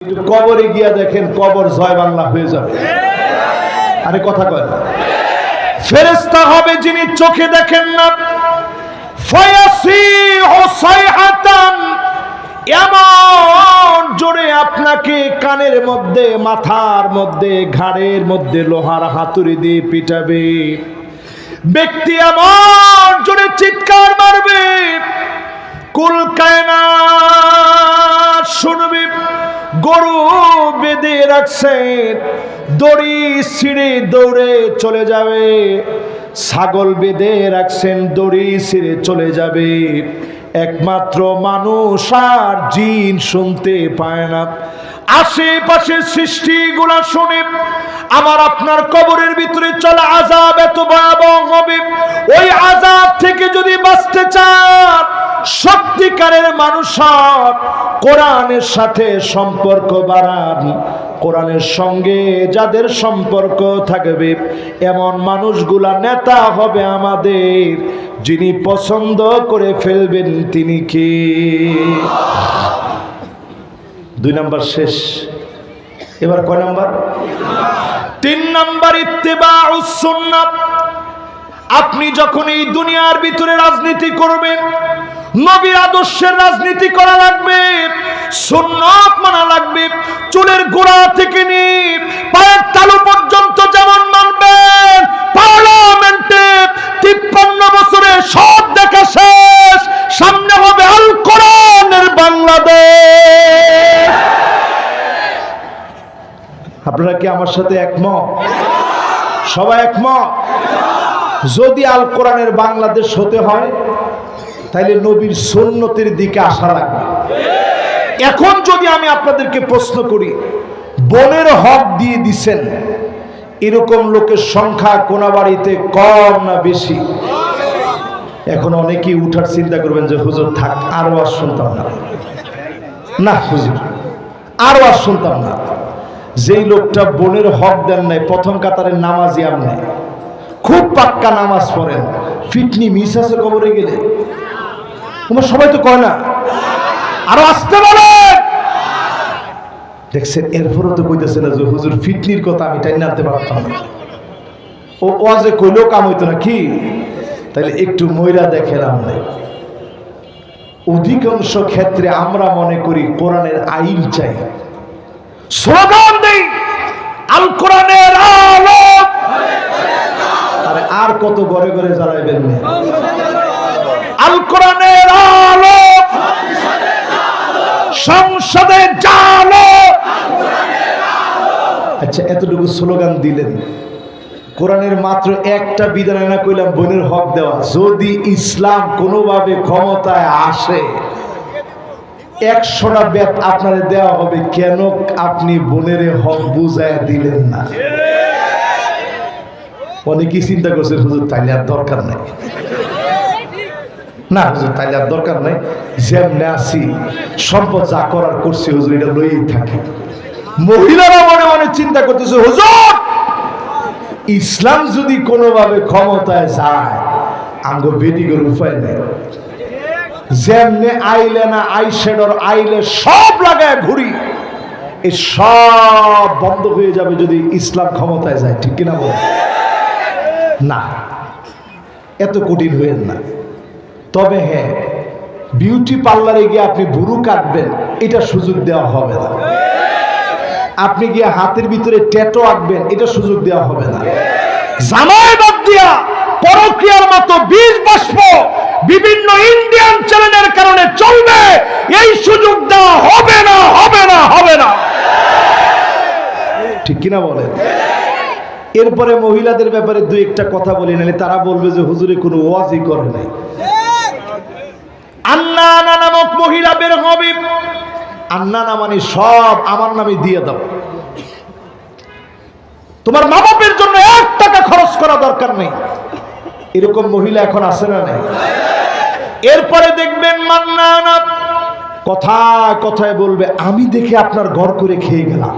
একটু কবরে গিয়া দেখেন কবর জয় বাংলা হয়ে যাবে। আরে কথা কয়। না। ফেরেশতা হবে যিনি চোখে দেখেন না। সাইহাতান এমন জোরে আপনাকে কানের মধ্যে, মাথার মধ্যে, ঘাড়ের মধ্যে লোহার হাতুড়ি দিয়ে পিটাবে। ব্যক্তি এমন জোরে চিৎকার মারবে কুল কায়নাত শুনবে, গরু বেঁধে রাখছেন দড়ি ছিঁড়ে দৌড়ে চলে যাবে। ছাগল বেঁধে রাখছেন, দড়ি ছিঁড়ে চলে যাবে। একমাত্র মানুষ আর জিন শুনতে পায় না। আশেপাশের সৃষ্টিগুলা শুনে আমার আপনার কবরের ভিতরে চলা আজাব এত ভয়াবহ হবে। ওই আজাব থেকে যদি বাঁচতে চান সত্যিকারের মানুষ কোরআনের সাথে সম্পর্ক বাড়ান। কোরআনের সঙ্গে যাদের সম্পর্ক থাকবে, এমন মানুষগুলা নেতা হবে আমাদের, যিনি পছন্দ করে ফেলবেন তিনি কে? দুই নাম্বার শেষ। এবার কয় নাম্বার? তিন নাম্বার ইত্তেবা সুন্নাত। আপনি যখন এই দুনিয়ার ভিতরে রাজনীতি করবেন নবীর আদর্শের রাজনীতি করা লাগবে, সুন্নত মানা লাগবে, চুলের গোড়া থেকে নিয়ে পায়ের তালু পর্যন্ত যেমন মানবেন পার্লামেন্টে তিপ্পান্ন বছরে সব দেখা শেষ, সামনে হবে আল কোরআনের বাংলাদেশ। আপনারা কি আমার সাথে একমত? সবাই একমত? যদি আল কোরআনের বাংলাদেশ হতে হয় তাহলে নবীর সন্ন্যতের দিকে আসা লাগবে। এখন যদি আমি আপনাদেরকে প্রশ্ন করি, বনের হক দিয়ে দিছেন, এরকম লোকের সংখ্যা কোনাবাড়িতে কম না বেশি? এখন অনেকেই উঠার চিন্তা করবেন যে, হুজুর, থাক, আরও আর শুনতাম না। না, হুজুর, আরও আর শুনতাম না। যেই লোকটা বোনের হক দেন নাই, প্রথম কাতারের নামাজি আপনি খুব পাক্কা নামাজ পড়েন ফিটনি মিস আছে কবরে গেলে। তোমার সবাই তো কয় না? আরও আসতে বলেন দেখছেন, এরপরও তো কইতেছে না যে হুজুর ফিটনির কথা আমি টাইন আনতে পারতাম না। ও ওয়াজে কইলেও কাম হইতো না কি? তাহলে একটু ময়রা দেখেলাম না অধিকাংশ ক্ষেত্রে আমরা মনে করি কোরআনের আইন চাই। স্লোগান দেই, আল কোরআনের আলো। আর কত ঘরে ঘরে জ্বালাইবেন না? আল কোরআনের আলো। সংসদে জালো। আচ্ছা এতটুকু স্লোগান দিলেন। কোরআনের মাত্র একটা বিধান না কইলাম বোনের হক দেওয়া। যদি ইসলাম কোনোভাবে ক্ষমতায় আসে, একশোটা ব্যাত আপনারে দেওয়া হবে, কেন আপনি বোনের হক বুঝায় দিলেন না? অনেকেই চিন্তা করছেন হুজুর, তাইলে আর দরকার নাই। না হুজুর তাইলে আর দরকার নাই। যেমনে আসি সম্পদ যা করার করছি, হুজুর, এটা মহিলারা মনে মনে চিন্তা করতেছে, হুজুর, ইসলাম যদি কোনোভাবে ক্ষমতায় যায়, আমগো বেদিগের উপায় নেই। যেমনে আইলে না আইশ্যাডোর আইলে সব লাগায় ঘুরি। এই সব বন্ধ হয়ে যাবে যদি ইসলাম ক্ষমতায় যায়, ঠিক কিনা বল? না, এত কঠিন হয়েন না। তবে হ্যাঁ বিউটি পার্লারে গিয়ে আপনি বুড়ু কাটবেন, এটা সুযোগ দেওয়া হবে না। আপনি গিয়ে হাতের ভিতরে ট্যাটো আঁকবেন, এটা সুযোগ দেওয়া হবে না। জামাই বাদ দিয়া পরক্রিয়ার মতো বীজ বাষ্প বিভিন্ন ইন্ডিয়ান চ্যানেলের কারণে চলবে, এই সুযোগ দেওয়া হবে না হবে না হবে না। ঠিক কিনা বলেন? এরপরে মহিলাদের ব্যাপারে দুই একটা কথা বলি নালে তারা বলবে যে হুজুরে কোনো ওয়াজই করে নাই। আন্নানা নামক মহিলা বের হবে। আন্নানা মানে সব আমার নামে দিয়ে দাও। তোমার মা বাপের জন্য এক টাকা খরচ করা দরকার নেই। এরকম মহিলা এখন আছে না নাই? এরপরে দেখবেন মান্না মান্নানা কথায় কথায় বলবে, আমি দেখে আপনার ঘর করে খেয়ে গেলাম।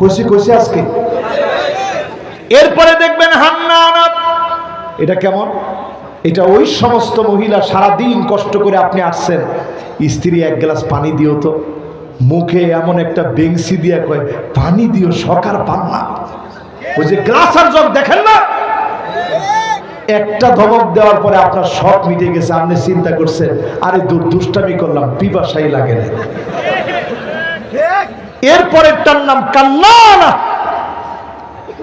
কষি কষি আজকে? এরপরে দেখবেন হান্না হান্নানা, এটা কেমন? এটা ওই সমস্ত মহিলা সারা দিন কষ্ট করে আপনি আসছেন। স্ত্রী এক গ্লাস পানি দিও তো। মুখে এমন একটা বেংসি দিয়া কয়, পানি দিও, সকার পান না। ওই যে গ্লাস আর জগ দেখেন না? একটা ধমক দেওয়ার পরে আপনার সব মিটে গেছে, আপনি চিন্তা করছেন, আরে দূর দুষ্টামি করলাম, পিপাসাই লাগে না। এরপরেরটার নাম কান্নানা।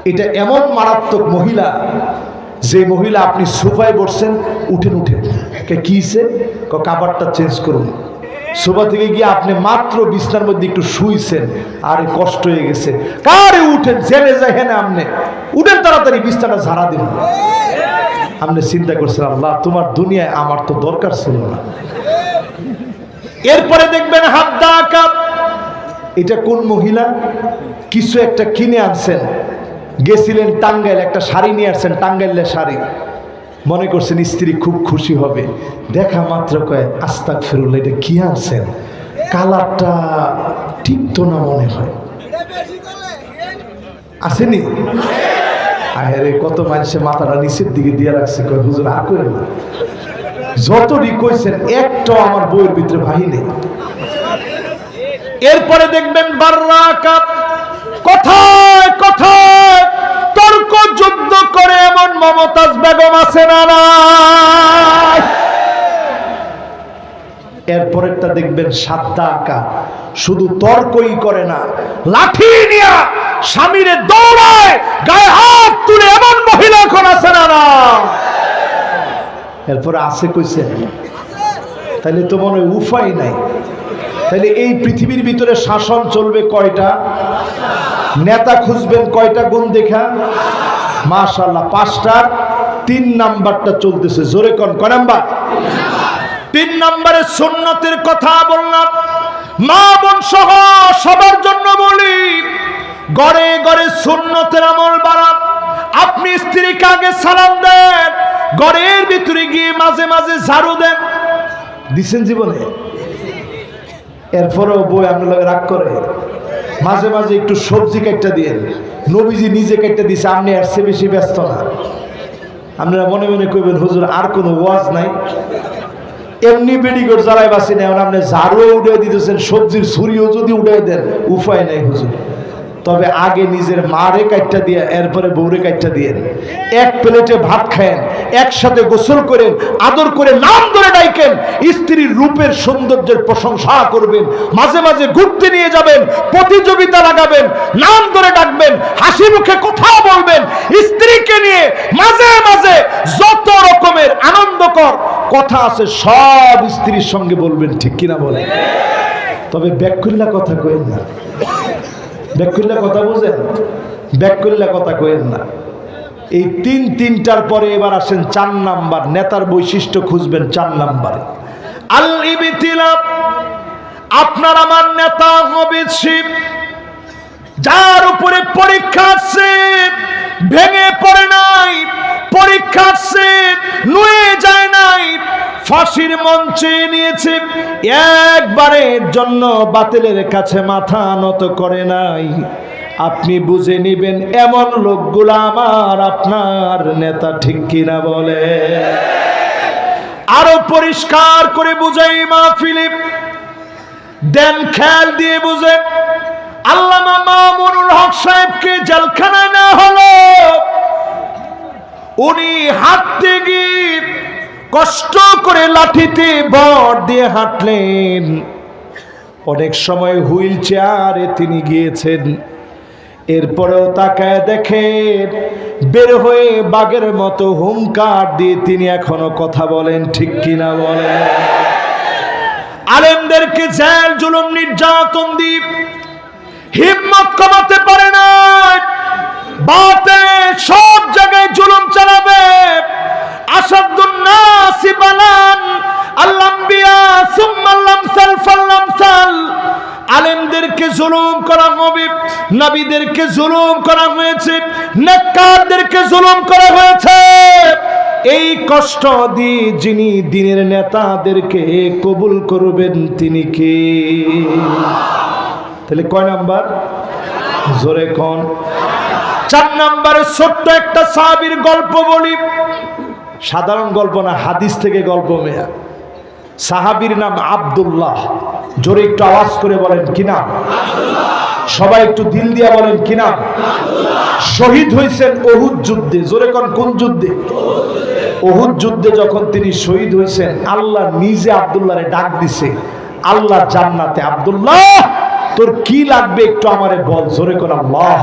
এটা এমন মারাত্মক মহিলা যে মহিলা আপনি সোফায় বসছেন, উঠেন উঠেন। কে কাবারটা চেঞ্জ করুন। সোফা থেকে গিয়ে আপনি মাত্র বিছনার মধ্যে একটু শুইছেন, আরে কষ্ট হয়ে গেছে। কারে উঠেন? জেনে যায় হ্যাঁ আপনি। উঠেন তাড়াতাড়ি, বিছনাটা ঝাড়া দিন। আপনি চিন্তা করছেন, আল্লাহ, তোমার দুনিয়ায় আমার তো দরকার ছিল না। এরপরে দেখবেন, হাত দা এটা কোন মহিলা? কিছু একটা কিনে আনছেন। গেছিলেন টাঙ্গাইল, একটা শাড়ি নিয়ে আসছেন, টাঙ্গাইলের শাড়ি। মনে করছেন স্ত্রী খুব খুশি হবে। দেখা মাত্র কয় আস্তাক ফেরুল এটা কি আনছেন? কালারটা ঠিক তো না মনে হয়। আসেনি? আরে কত মানুষে মাথাটা নিচের দিকে দিয়ে রাখছে, কয়, হুজুর আর করেন না। যতটি কইছেন, একটাও আমার বইয়ের ভিতরে বাহিনী এরপরে দেখবেন বাররা কাপ কথায় কথায় এরপরেরটা দেখবেন সাদ্দা আঁকা। শুধু তর্কই করে না, লাঠি নিয়া স্বামীরে দৌড়ায়, গায়ে হাত তুলে এমন মহিলা এখন আছে না না। এরপরে আছে কইছে তাহলে তো মনে উপায় নাই। তাহলে এই পৃথিবীর ভিতরে শাসন চলবে কয়টা? নেতা খুঁজবেন কয়টা গুণ দেখা? মাশাল্লাহ পাঁচটার তিন নাম্বারটা চলতেছে। জোরে কন, কয় নাম্বার? তিন নম্বরে সুন্নতের কথা বললাম। মা বোন সহ সবার জন্য বলি গড়ে গড়ে সুন্নতের আমল বাড়ান। আপনি স্ত্রীকে আগে সালাম দেন গড়ের ভিতরে গিয়ে মাঝে মাঝে ঝাড়ু দেন। দিছেন জীবনে? এরপরেও বই আপনার রাগ করে। মাঝে মাঝে একটু সবজি কেটটা দিয়ে নবীজি নিজে কেটে দিছে, আপনি আর সে বেশি ব্যস্ত না। আপনারা মনে মনে কইবেন, হুজুর, আর কোনো ওয়াজ নাই? এমনি বেডিগর জ্বালাই বাসি নেই আপনি ঝাড়ুও উঠে দিতেছেন, সবজির ছুরিও যদি উঠে দেন, উপায় নাই হুজুর। তবে আগে নিজের মারে কাটটা দিয়ে, এরপরে বউরে কাটটা দিয়ে এক প্লেটে ভাত খায়েন একসাথে গোসল করেন, আদর করে নাম ধরে ডাইকেন, স্ত্রীর রূপের সৌন্দর্যের প্রশংসা করবেন, মাঝে মাঝে ঘুরতে নিয়ে যাবেন, প্রতিযোগিতা লাগাবেন, নাম ধরে ডাকবেন, হাসি মুখে কথা বলবেন, স্ত্রীকে নিয়ে মাঝে মাঝে যত রকমের আনন্দকর কথা আছে, সব স্ত্রীর সঙ্গে বলবেন, ঠিক কিনা বলেন? তবে ব্যাকুল্লা কথা কইেন না। ব্যাকুল্লা কথা বুঝেন? ব্যাকুল্লা কথা কইেন না। এই তিন তিনটার পরে এবার আসেন চার নাম্বার, নেতার বৈশিষ্ট্য খুঁজবেন চার নাম্বারে। আপনার আমার নেতা হবে শিব, যার উপরে পরীক্ষা আসছে ভেঙে পড়ে নাই, পরীক্ষা আসছে নুয়ে যায় নাই, ফাঁসির মঞ্চে নিয়েছে, একবারের জন্য বাতিলের কাছে মাথা নত করে নাই। আপনি বুঝে নিবেন, এমন লোকগুলো আমার, আপনার নেতা ঠিক কিনা বলে। আরও পরিষ্কার করে বুঝাই মা ফিলিপ। দেন খেয়াল দিয়ে বুঝে। আল্লামা মামুনুল হক সাহেবকে জেলখানায় না হলো। উনি হাঁটতে গিয়ে কষ্ট করে লাঠিতে বর দিয়ে হাঁটলেন। অনেক সময় হুইল চেয়ারে তিনি গিয়েছেন। এরপরেও তাকায় দেখে বের হয়ে বাঘের মতো হুমকার দিয়ে তিনি এখনও কথা বলেন, ঠিক কিনা বলেন? আলেমদেরকে জেল জুলুম, নির্যাতন দ্বীপ হিম্মত কমাতে পারে না। বাতে সব জায়গায় জুলুম চালাবে। আসাদুন্নাসি বালান আলেমদেরকে জুলুম করা হবে, নবীদেরকে জুলুম করা হয়েছে, নেককারদেরকে জুলুম করা হয়েছে। এই কষ্ট দিয়ে যিনি দিনের নেতাদেরকে কবুল করবেন, তিনি কে? তাহলে কয় নাম্বার? জোরে কোন। চার নাম্বারে ছোট্ট একটা সাহাবির গল্প বলি। সাধারণ গল্প না, হাদিস থেকে গল্প মেয়া। সাহাবির নাম আব্দুল্লাহ। জোরে একটু আওয়াজ করে বলেন কিনা সবাই একটু দিল দিয়া বলেন কিনা শহীদ হয়েছেন অহুদ যুদ্ধে। জোরে কোন কোন যুদ্ধে? অহুদ যুদ্ধে যখন তিনি শহীদ হয়েছেন, আল্লাহ নিজে আবদুল্লাহরে ডাক দিছে, আল্লাহ জান্নাতে আব্দুল্লাহ, তোর কি লাগবে একটু আমারে বল? জোরে কোন, আল্লাহ।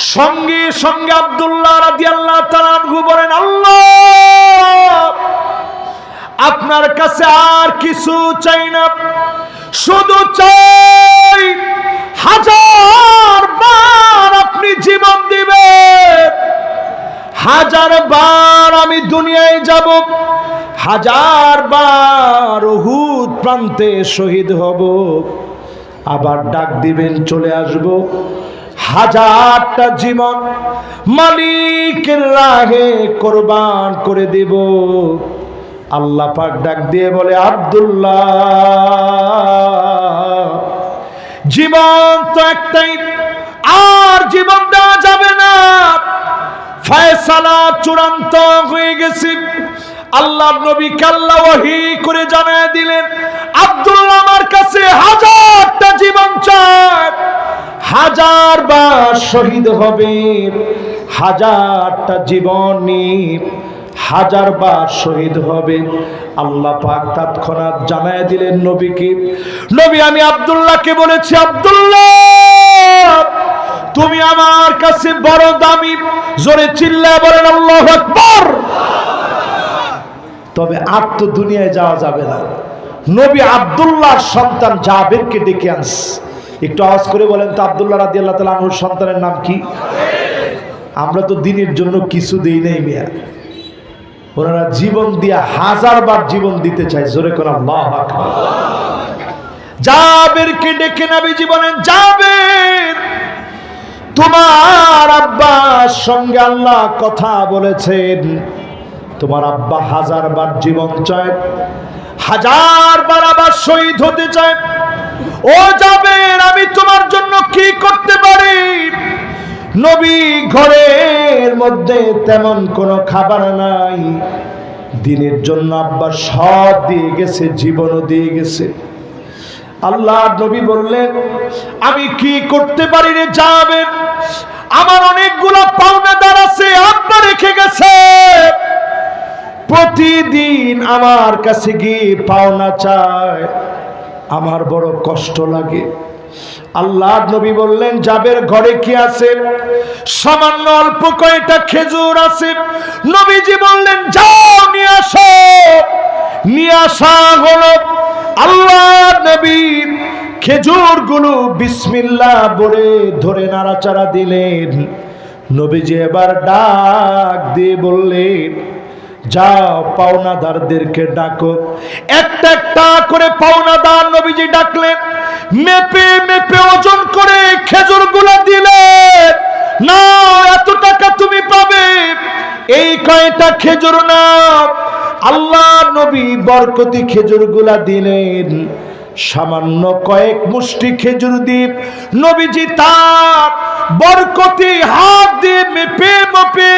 সঙ্গে সঙ্গে আব্দুল্লাহ রাদিয়াল্লাহু তাআলা আনহু বলেন, আল্লাহ, আপনার কাছে আর কিছু চাই না। শুধু চাই হাজার বার আপনি জীবন দিবেন। হাজার বার আমি দুনিয়ায় যাব। হাজার বার হুদ প্রান্তে শহীদ হব। আবার ডাক দিবেন, চলে আসব। হাজারটা জীবন মালিকের রাহে কোরবান করে দেব। আল্লাহ পাক ডাক দিয়ে বলে, আব্দুল্লাহ, জীবন তো একটাই, আর জীবন দেওয়া যাবে না। ফয়সালা চূড়ান্ত হয়ে গেছে। আল্লাহ নবী কাল্লা ওয়াহি করে জানায় দিলেন আব্দুল্লাহ আমার কাছে হাজারটা জীবন চায়, হাজার বার শহীদ হবে, হাজারটা জীবন নিয়ে হাজার বার শহীদ হবে। আল্লাহ পাক তৎক্ষণাৎ জানায় দিলেন নবীকে, নবী, আমি আব্দুল্লাহকে বলেছি, আব্দুল্লাহ, তুমি আমার কাছে বড় দামি, জোরে চিল্লায় বলেন, আল্লাহ আকবার। তবে আর তো দুনিয়ায় যাওয়া যাবে না। নবী আব্দুল্লাহর সন্তান জাবেরকে ডেকে আনস। একটু আওয়াজ করে বলেন তো আব্দুল্লাহ রাদি আল্লাহ তালা আনুর সন্তানের নাম কি? আমরা তো দিনের জন্য কিছু দিই নাই মিয়া। ওনারা জীবন দিয়া হাজার বার জীবন দিতে চায়, জোরে করে আকবার। জাবেরকে ডেকে নাবি জীবনে, জাবের, তোমার আব্বার সঙ্গে আল্লাহ কথা বলেছেন। তোমার আব্বা হাজার বার জীবন চায়, হাজার বার আবার শহীদ হতে চায়। ও যাবেন আমি তোমার জন্য কি করতে পারি? নবী ঘরের মধ্যে তেমন কোনো খাবার নাই। দিনের জন্য আব্বা সব দিয়ে গেছে, জীবনও দিয়ে গেছে। আল্লাহ নবী বললেন, আমি কি করতে পারি রে যাবেন আমার অনেকগুলো পাওনাদার আছে, আব্বা রেখে গেছে। প্রতিদিন আমার কাছে গিয়ে পাওনা চায়। আমার বড় কষ্ট লাগে। আল্লাহ নবী বললেন যাবের ঘরে কি আছে? সামান্য অল্প কয়টা খেজুর আছে। নবীজি বললেন, যাও, নিয়ে আসো। নিয়ে আসা হলো আল্লাহ নবী। খেজুরগুলো বিসমিল্লাহ বলে ধরে নাড়াচাড়া দিলেন। নবীজি এবার ডাক দিয়ে বললেন যাও পাওনাদারদেরকে ডাকো। একটা একটা করে পাওনাদার নবীজি ডাকলেন, মেপে মেপে ওজন করে খেজুরগুলা দিলেন না, এত টাকা তুমি পাবে। এই কয়টা খেজুর না? আল্লাহ নবী বরকতি খেজুরগুলা দিলেন। সামান্য কয়েক মুষ্টি খেজুর দ্বীপ নবীজি তার বরকতি হাত দিয়ে মেপে মেপে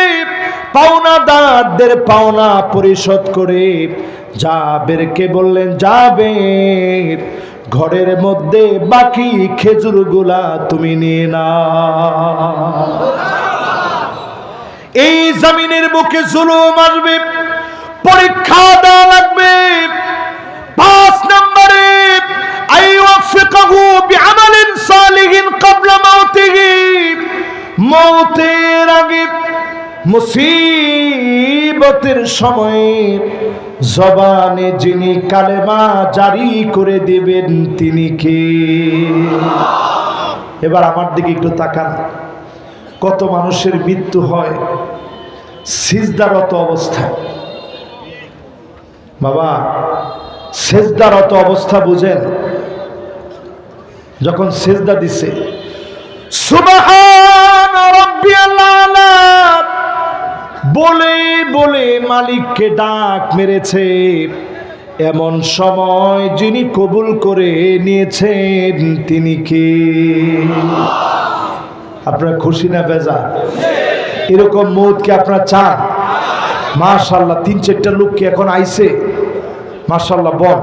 পাওনাদারদের পাওনা পরিশোধ করে জাবেরকে বললেন, জাবের, ঘরের মধ্যে বাকি খেজুরগুলা তুমি নিয়ে না এই জমিনের বুকে জুলুম আসবে, পরীক্ষা দেওয়া লাগবে। পাঁচ নম্বরে মুসিবতের সময়ে জবানে যিনি কালেমা জারি করে দেবেন, তিনি কে? এবার আমার দিকে একটু তাকান। কত মানুষের মৃত্যু হয়, সিজদারত অবস্থায়। বাবা, সেজদারত অবস্থা বুঝেন। যখন সেজদা দিছে, সুবহান রাব্বিয়াল আলা বলে বলে মালিককে ডাক মেরেছে। এমন সময় যিনি কবুল করে নিয়েছেন, তিনি কে? আপনার খুশি না বেজা এরকম মৌত কি আপনার চান? মাশাল্লাহ তিন চারটা লোক কি এখন আইছে? মাশাল্লাহ বল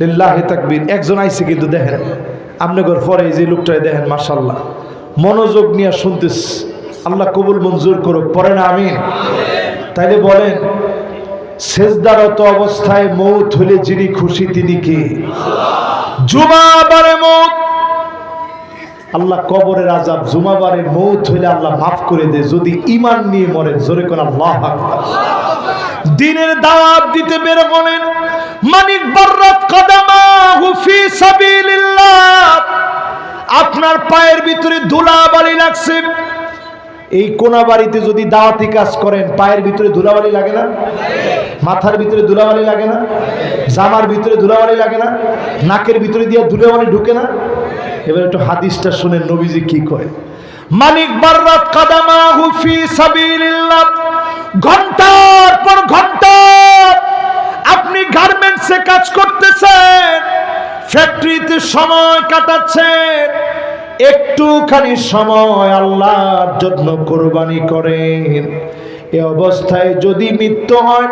লিল্লাহি একজন আইছে কিন্তু দেখেন। আপনাদের পরে যে লোকটাই দেখেন মাশাল্লাহ মনোযোগ নিয়ে শুনতেস আল্লাহ কবুল মঞ্জুর করুক। পরে না আমিন। তাইলে বলেন, সেজদারত অবস্থায় মৌত হলে যিনি খুশি তিনি কে? জুমাবারে মৌত। আল্লাহ কবরের আজাব জুমাবারে মৌত হইলে আল্লাহ মাফ করে দেয়। যদি ইমান নিয়ে মরেন, জোরে কোন, আল্লাহ দিনের দাওয়াত দিতে বের বলেন মানিক বররাত কদামাহু ফি সাবিলিল্লাহ। আপনার পায়ের ভিতরে ধুলা বালি লাগছে। এই কোনা বাড়িতে যদি দাওয়াতি কাজ করেন, পায়ের ভিতরে ধুলাবালি লাগে না? মাথার ভিতরে ধুলাবালি লাগে না? জামার ভিতরে ধুলাবালি লাগে না? নাকের ভিতরে দিয়ে ধুলাবালি ঢুকে না? এবার একটু হাদিসটা শুনে নবীজি কি কয়? মানিক বাররাত কাদামাহু ফি সাবিলিল্লাহ। ঘণ্টার পর ঘণ্টা আপনি গার্মেন্টসে কাজ করতেছেন ফ্যাক্টরিতে সময় কাটাচ্ছেন একটুখানি সময় আল্লাহর জন্য কোরবানি করেন। এ অবস্থায় যদি মৃত্যু হয়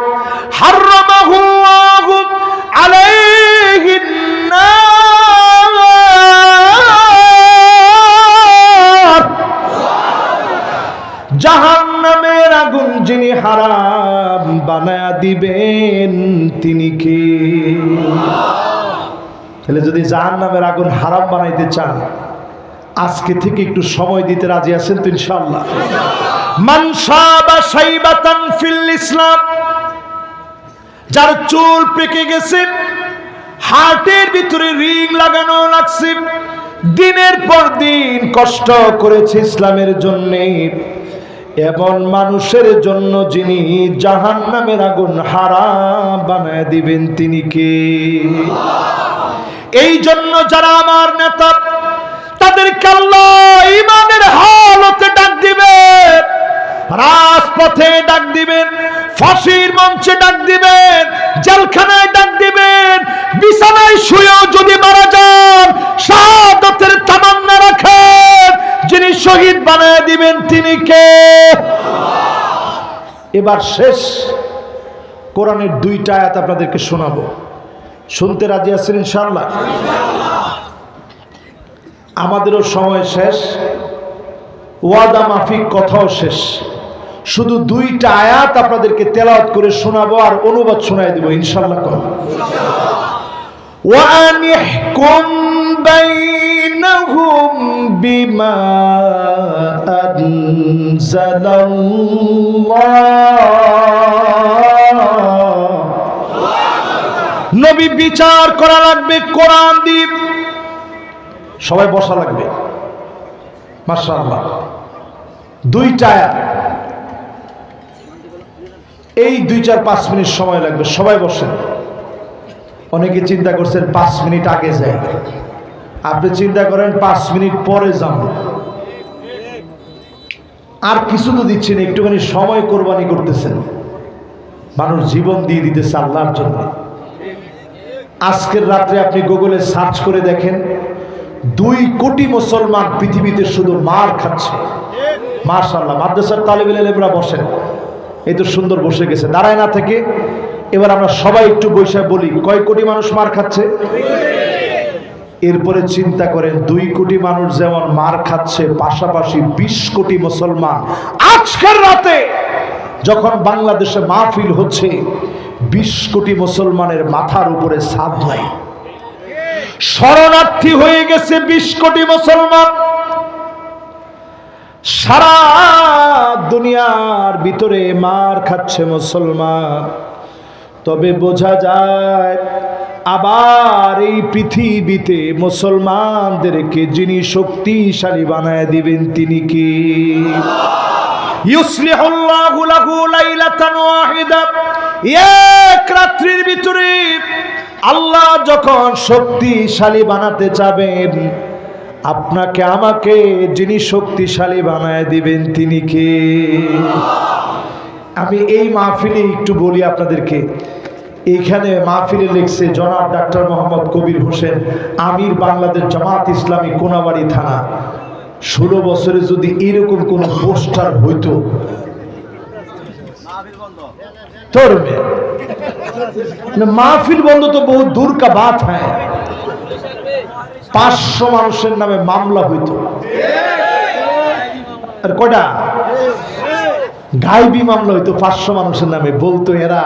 হার্রামাহুল্লাহু আলাইহিন নার। জাহান্নামের আগুন যিনি হারাম বানায়া দিবেন, তিনি কি? তাহলে যদি জাহান্নামের আগুন হারাম বানাইতে চান আজকে থেকে একটু সময় দিতে রাজি আছেন তো বা সাইবাতান ফিল ইসলাম, যার চুল পেকে গেছে, হার্টের ভিতরে রিং লাগানো লাগছে, দিনের পর দিন কষ্ট করেছে ইসলামের জন্য। এমন মানুষের জন্য যিনি জাহান নামের আগুন হারাম বানায় দিবেন তিনি কে? এই জন্য যারা আমার নেতা তাদেরকে আল্লাহ ইমানের হালতে ডাক দিবে, রাজপথে ডাক দিবেন, ফাঁসির মঞ্চে ডাক দিবেন, জেলখানায় ডাক দিবেন, বিছানায় শুয়েও যদি মারা যান, শাহাদতের তামান্না রাখেন, যিনি শহীদ বানায় দিবেন তিনি কে? এবার শেষ, কোরআনের দুইটা আয়াত আপনাদেরকে শোনাবো। শুনতে রাজি আছেন ইনশাল্লাহ আমাদেরও সময় শেষ ওয়াদা মাফিক কথাও শেষ শুধু দুইটা আয়াত আপনাদেরকে তেলাওয়াত করে শোনাবো আর অনুবাদ শোনাই দিব ইনশাল্লাহ কর وأن يحكم بينهم بما أنزل الله নবী বিচার করা লাগবে কোরআন দ্বীপ সবাই বসা লাগবে। মাশাআল্লাহ। দুই টায়ার এই দুই চার পাঁচ মিনিট সময় লাগবে, সবাই বসেন। অনেকে চিন্তা করছেন পাঁচ মিনিট আগে যাই আপনি চিন্তা করেন পাঁচ মিনিট পরে যান। আর কিছু তো দিচ্ছেন, একটুখানি সময় কোরবানি করতেছেন। মানুষ জীবন দিয়ে দিতেছে আল্লাহর জন্য। আজকের রাত্রে আপনি গুগলে সার্চ করে দেখেন দুই কোটি মুসলমান পৃথিবীতে শুধু মার খাচ্ছে। মার্শাল্লাহ মাদ্রাসার তালিবিল এলেমরা বসেন। এই তো সুন্দর বসে গেছে। দাঁড়ায় না থেকে, এবার আমরা সবাই একটু বৈশাখ বলি, কয় কোটি মানুষ মার খাচ্ছে? এরপরে চিন্তা করেন, দুই কোটি মানুষ যেমন মার খাচ্ছে, পাশাপাশি বিশ কোটি মুসলমান। আজকের রাতে যখন বাংলাদেশে মাহফিল হচ্ছে, বিশ কোটি মুসলমানের মাথার উপরে ছাদ নাই। শরণার্থী হয়ে গেছে বিশ কোটি মুসলমান। সারা দুনিয়ার ভিতরে মার খাচ্ছে মুসলমান। তবে বোঝা যায়, আবার এই পৃথিবীতে মুসলমানদেরকে যিনি শক্তিশালী বানায় দিবেন তিনি কি? এক রাত্রির ভিতরে আল্লাহ যখন শক্তিশালী বানাতে চাবেন আপনাকে আমাকে যিনি শক্তিশালী বানায় দিবেন তিনি কে? আমি এই মাহফিলে একটু বলি আপনাদেরকে। এইখানে মাহফিলে লিখছে, জনাব ডাক্তার মোহাম্মদ কবির হোসেন, আমির বাংলাদেশ জামাত ইসলামী, কোনাবাড়ি থানা। ষোলো বছরে যদি এরকম কোনো পোস্টার হইতো মানে মাহফিল বন্ধ তো বহু দূর কা বাত হ্যাঁ। পাঁচশো মানুষের নামে মামলা হইতো। আর কটা গাইবি মামলা হইতো, পাঁচশো মানুষের নামে। বলতো এরা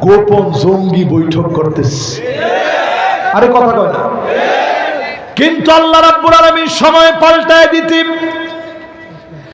গোপন জঙ্গি বৈঠক করতেছে। আরে কথা কয় না। কিন্তু আল্লাহ রাব্বুল আলামিন সময় পাল্টায় দিতে